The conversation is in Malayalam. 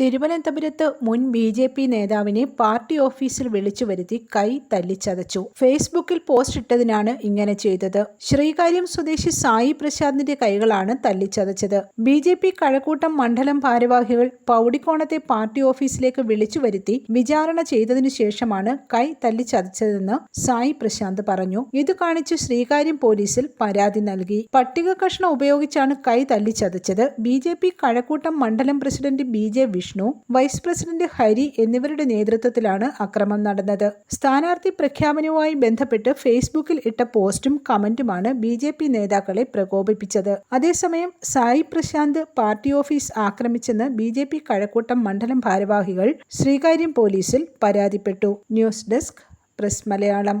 തിരുവനന്തപുരത്ത് മുൻ ബി ജെ പി നേതാവിനെ പാർട്ടി ഓഫീസിൽ വിളിച്ചു വരുത്തി കൈ തല്ലിച്ചതച്ചു. ഫേസ്ബുക്കിൽ പോസ്റ്റ് ഇട്ടതിനാണ് ഇങ്ങനെ ചെയ്തത്. ശ്രീകാര്യം സ്വദേശി സായി പ്രസാദിന്റെ കൈകളാണ് തല്ലിച്ചതച്ചത്. ബി ജെ പി കഴക്കൂട്ടം മണ്ഡലം ഭാരവാഹികൾ പൗടിക്കോണത്തെ പാർട്ടി ഓഫീസിലേക്ക് വിളിച്ചു വരുത്തി വിചാരണ ചെയ്തതിനു ശേഷമാണ് കൈ തല്ലിച്ചതച്ചതെന്ന് സായി പ്രശാന്ത് പറഞ്ഞു. ഇത് കാണിച്ച് ശ്രീകാര്യം പോലീസിൽ പരാതി നൽകി. പട്ടിക കഷ്ണം ഉപയോഗിച്ചാണ് കൈ തല്ലിച്ചതച്ചത്. ബി ജെ പി കഴക്കൂട്ടം മണ്ഡലം president B J Vishnu vice president Hari എന്നിവരുടെ നേതൃത്വത്തിലാണ് അക്രമം നടന്നത്. സ്ഥാനാർത്ഥി പ്രഖ്യാപനവുമായി ബന്ധപ്പെട്ട് ഫേസ്ബുക്കിൽ ഇട്ട പോസ്റ്റും കമന്റുമാണ് ബി ജെ പി നേതാക്കളെ പ്രകോപിപ്പിച്ചത്. അതേസമയം സായി പ്രശാന്ത് പാർട്ടി ഓഫീസ് ആക്രമിച്ചെന്ന് ബി ജെ പി കഴക്കൂട്ടം മണ്ഡലം ഭാരവാഹികൾ ശ്രീകാര്യം പോലീസിൽ പരാതിപ്പെട്ടു. News desk press Malayalam.